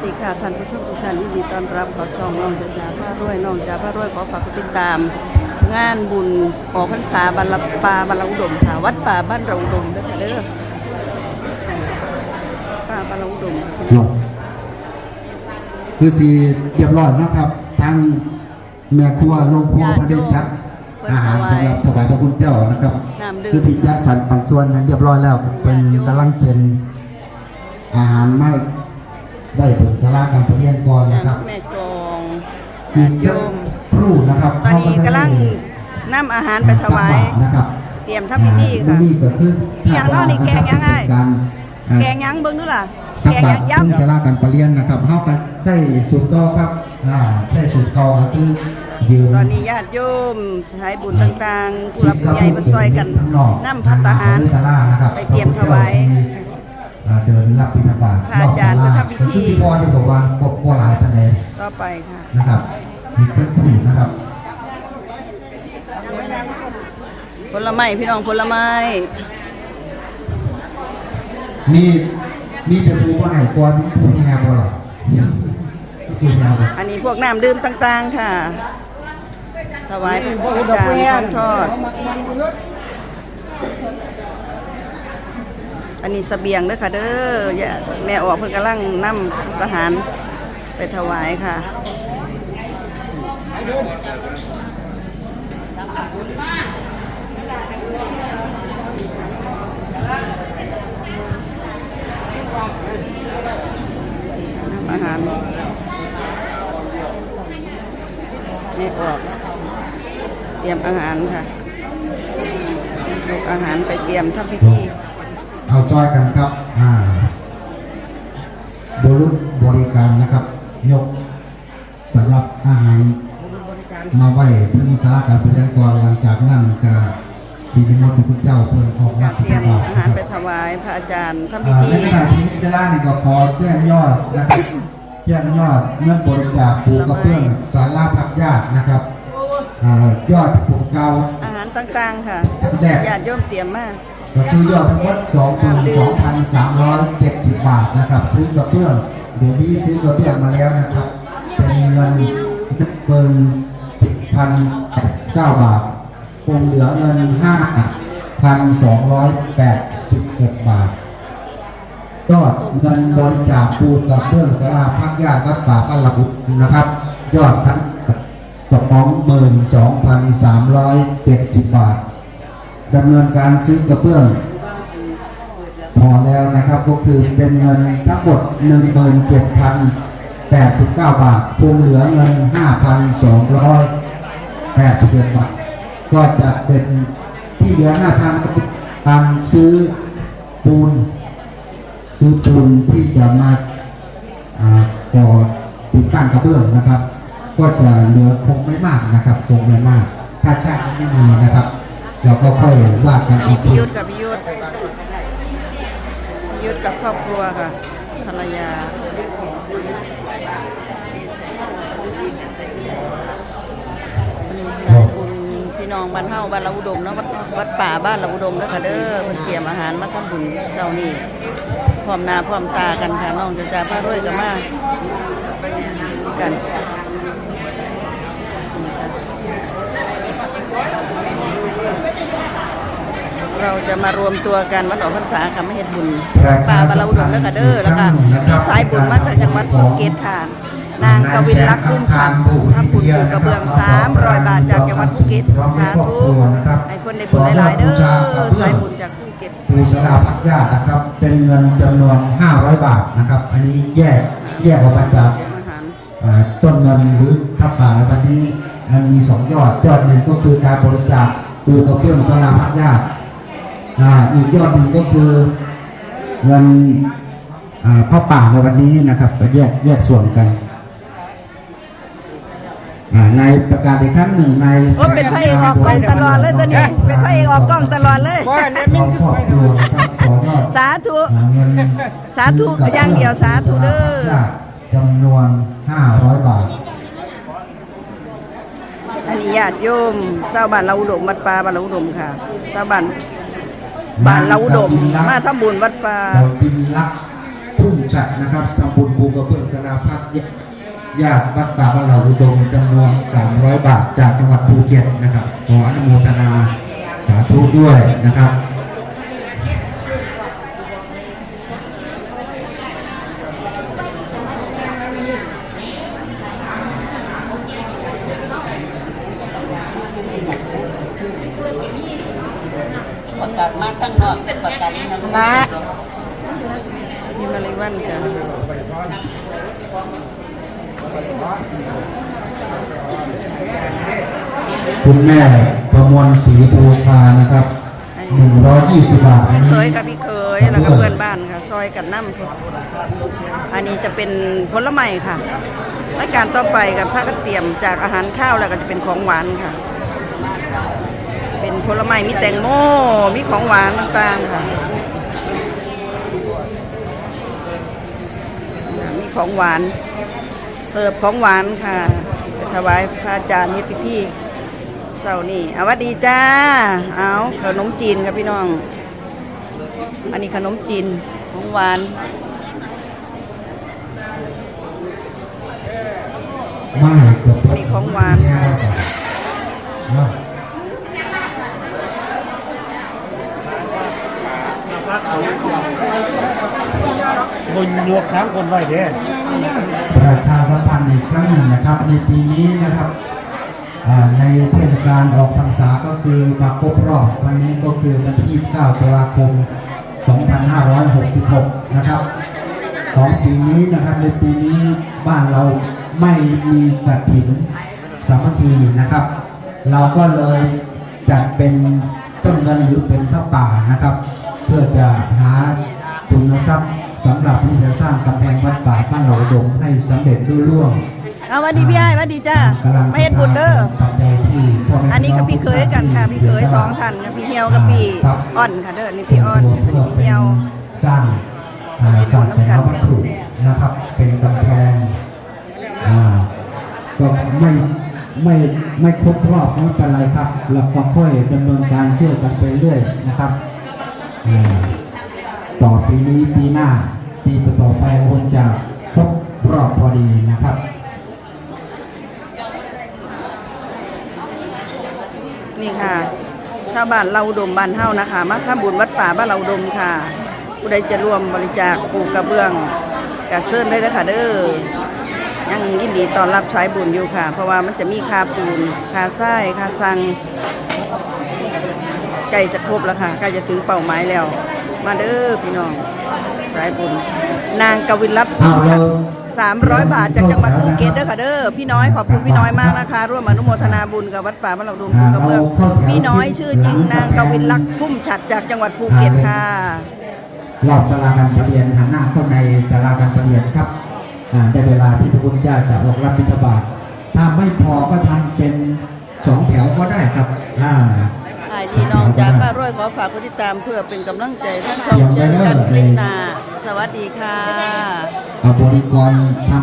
สวัสดีค่ะท่านผู้ชมทุกท่านยินดีต้อนรับเขอช่องน้องจ๋าจ๋าพระรวยน้องจ๋าพระรวยขอฝากกดติดตาม งานบุญออกพรรษาบรรลปาบรรลอุดมค่ะวัดป่าบ้านเราอุดมเด้อค่ะเด้อป่าบรรลอุดมค่ะลงคือสีเรียบร้อยนะครับทางแม่ครัวโรงครัวพระเดชจัดอาหารสำหรับถวายพระคุณเจ้านะครับน้ำดื่คือมที่จัดสรรปันส่วนนั้นเรียบร้อยแล้วเป็นกำลังเป็นอาหารมา ได้ผลสาระการประเรียนก่อนนะครับ แม่กองอีกโยจะมครู่นะครับตอนนี้กำลังนำอาหารไปถวายนะครับ เตรียมทำพิธีค่ะนี่ก็คือนี่อย่างน้อยนี่แกงยังไงการอ่าแกงหยังเบิ่งดูล่ะตัแกกงหบายัตงรซึ่งจะย้ำลากันประเรียนนะครับเฮาก็ใช้สูตรเก่าครับอ่าใช้สูตรเก่าก็คือยืนตอนนี้ญาติโยมสายบุญต่างๆผู้หลักผู้ใหญ่มันซอยกันนำพัตตาหารศาลานะครับไปเตรียมถวาย อ่าเดินรับบิณฑบาตพระอาจารย์ก็ทำพิธีก็คือที่พ่อที่บอกว่าบ่บ่หลายปานใดต่อไปค่ะนะครับมีเจ้าผู้นะครับผลไม้พี่น้องผลไม้มีมีแต่ผู้บ่ให้ก่อนผู้แห่บ่หรอกผู้แห่บ่อันนี้พวกน้ำดื่มต่างๆค่ะ ถวายเป็นพระอาจารย์ของทอด อันนี้เสบียงเด้อค่ะเด้อแม่ออกเพิ่นกำลังนำทหารไปถวายค่ะอาหารแม่ออกเตรียมอาหารค่ะยกอาหารไปเตรียมทำพิธี เอาซอยกันครับอ่าบรุษบริการนะครับ ยกสำหรับอาหารมาไหว้เพื่อสาระการประเรียนก่อนหลังจากนั้นก็ที่พิมพ์พระคุณเจ้าเพื่อนออกรับเตรียมบาตอานะหารครับไปถวายพระอาจารย์ทำพิอ่าธีในขณะที่นิจล่านี่ก็ขอแจ้งยอดนะครับแจ้งยอดเงินบริจาคปูกระเพื่องสาราพักญาตินะครับอ่ายอดที่ผมเก่าอาหารต่างๆค่ะแดกญาติโยมเตรียมมาก็ ก็คือยอดทั้งหมด22,370 บาทนะครับซื้อกระเบื้องเดี๋ยวนี้ซื้อกระเบื้องมาแล้วนะครับ เป็นเงินเกิน10,009บาทคงเหลือเงิน 5,281 บาทยอดเงินบริจาคปูกระเบื้องสาราพักญาติวัดป่าบ้านละบุตรนะครับ ยอดทั้งสองหมื่นสองพันสามร้อยเจ็ดสิบบาท ดำเนินการซื้อกระเบื้อง พอแล้วนะครับก็คือเป็นเงินทั้งหมด 17,089 บาทคงเหลือเงิน 5,281 บาท ก็จะเป็นที่เหลือ 5,000ก็จะทางซื้อปูน ซื้อปูนที่จะมาอ่าก่อติดตั้งกระเบื้องนะครับ ก็จะเหลือคงไม่มากนะครับ คงไม่มาก ถ้าช่างไม่มีนะครับ เราก็ค่อยว่ากันมีอีกพิทียุทธกับพิยุทธพิยุทธกับครอบครัวค่ะภรรยาพี่น้องบ้านเฮาบ้านเราอุดมเนาะวัดป่าบ้านเราอุดมแล้วค่ะเด้อเพิ่นเตรียมอาหารมาทำบุญเช้านี้พร้อมหน้าพร้อมตากันค่ะน้องจะจ่าพระรวยก็มากัน เราจะมารวมตัวกันวันออกพรรษาค่ะมาเฮ็ดบุญป่าบ้านเราอุดมแล้วค่ะเด้อแล้วก็มีสายบุญมาจากจังหวัดภูเก็ตค่ะนางกวินรักรุ่งชันทำบุญปูกระเบื้อง300บาทจากจังหวัดภูเก็ตสาธุให้คนได้บุญหลายๆเด้อสายบุญจากภูเก็ตปูสลาพักญาตินะครับ เป็นเงินจำนวน 500 บาทนะครับ อันนี้แยกแยกออกมาจากเตรียมอาหารอ่าต้นเงินหรือทับป่าวันนี้มันมีสองยอดยอดหนึ่งก็คือการบริจาคปูกระเบื้องสลาพักญาติ อ่าอีกยอดหนึ่งก็คือเงินอ่าพระป่าในวันนี้นะครับ ก็แยกแยกส่วนกันอ่าในประกาศอีกครั้งหนึ่งในโอ้เป็นพระเอกออกกล้องตลอดเลยตัวนี้เป็นพระเอกออกกล้องตลอดเลยของครอบครัวนะครับขอยอดสาธุอ่าเงินสาธุอย่างเดียวสาธุเด้อจำนวน500บาทอันนี้ญาติโยมชาวบ้านเราอุดมวัดป่าบ้านเราอุดมค่ะชาวบ้าน บ้านเราอุดม มาทำบุญวัดป่าเราบินลักผู้พุ่มฉัดนะครับทำบุญปูกระเบื้องสลาพักญาติวัดป่าบ้านเหล่าอุดมจำนวน 300 บาทจากจังหวัดภูเก็ตนะครับ ขออนุโมทนาสาธุด้วยนะครับาศมาข้างนอกเป็นประกาศในน้ำละมีมาเลยวันจ้ะคุณแม่ประมวลศรีภูคานะครับ120บาทอันพี่นี้เคยค่ะพี่เคยแล้วก็เพื่อนบ้านค่ะซอยกันน้ำอันนี้จะเป็นผลไม้ค่ะรายการต่อไปกับพระกเตรียมจากอาหารข้าวแล้วก็จะเป็นของหวานค่ะเป็น ผลไม้มีแตงโม มีของหวานต่างๆค่ะ มีของหวาน เสิร์ฟของหวานค่ะจะถวายพระอาจารย์เฮ็ดพิธีเสาร์นี่เอาวัดดีจ้า เอาขนมจีนครับพี่น้อง อันนี้ขนมจีนของหวานไม่เกือบมีของหวานค่ะ เนาะ บนยกทั้งคนไว้เด้ประชาสัมพันธ์อีกครั้งหนึ่งนะครับ ในปีนี้นะครับในเทศกาลออกพรรษาก็คือมาครบรอบวันนี้ก็คือวันที่9ตุลาคม 2566 นะครับของปีนี้นะครับในปีนี้บ้านเราไม่มีกระถินสามัคคีนะครับ เราก็เลยจัดเป็นต้นเงินหรือเป็นผ้าป่านะครับ เพื่อจะหาทุนทรัพย์สำหรับที่จะสร้างกำแพงวัดป่าบ้านเหล่าอุดมให้สำเร็จรุ่ล่วงเอาวัดดีพี่ไอ้วัดดีจ้ากำลังมาเฮ็ดบุญเด้อปัจจัยที่พ่อแม่อันนี้ก็พี่เคยกันค่ะพี่เคยสองท่านกับพี่เฮียวกับพี่ครับอ้อนค่ะเด้อนี่พี่อ้อนอันนี้พี่เฮียวสร้างอ่าศาสนาวัตถุนะครับ เป็นกำแพงอ่าก็ไม่ไม่ไม่ครบรอบไม่เป็นไรครับเราก็ค่อยดำเนินการช่วยกันไปเรื่อยนะครับอ่า ต่อปีนี้ปีหน้า ปีต่อไปคงจะครบรอบพอดีนะครับนี่ค่ะ ชาวบ้านเราดมบ้านเฮานะคะมาทำบุญวัดป่าบ้านเราดมค่ะ ผู้ใดจะร่วมบริจาคปลูกกระเบื้องกระเซินได้เลยค่ะเด้อยังยินดีตอนรับสายบุญอยู่ค่ะ เพราะว่ามันจะมีคาปูนคาทรายค่าสัง ใกล้จะครบแล้วค่ะใกล้จะถึงเป้าหมายแล้ว มาเด้อพี่น้องสายบุญนางกวินรัตน์เอาเราสามร้อยบาทจากจังหวัดภูเก็ตเด้อค่ะเด้อพี่น้อยขอบคุณพี่น้อยมากนะคะ ร่วมอนุโมทนาบุญกับวัดป่าบ้านเราดมภูกระเบื้องพี่น้อยชื่อจริงนางกวินลักษณ์พุ่มฉัดจากจังหวัดภูเก็ตค่ะรอบสาราการประเรียนหันหน้าเข้าในสาราการประเรียนครับอ่าได้เวลาที่พระคุณเจ้าจะออกรับบิณฑบาตถ้าไม่พอก็ทำเป็นสองแถวก็ได้ครับอ่า ดีน้องจากป้าร้อยขอฝากกดติดตามเพื่อเป็นกำลังใจท่านชมเจอกันคลิปหน้าสวัสดีค่ะ บริกรทำ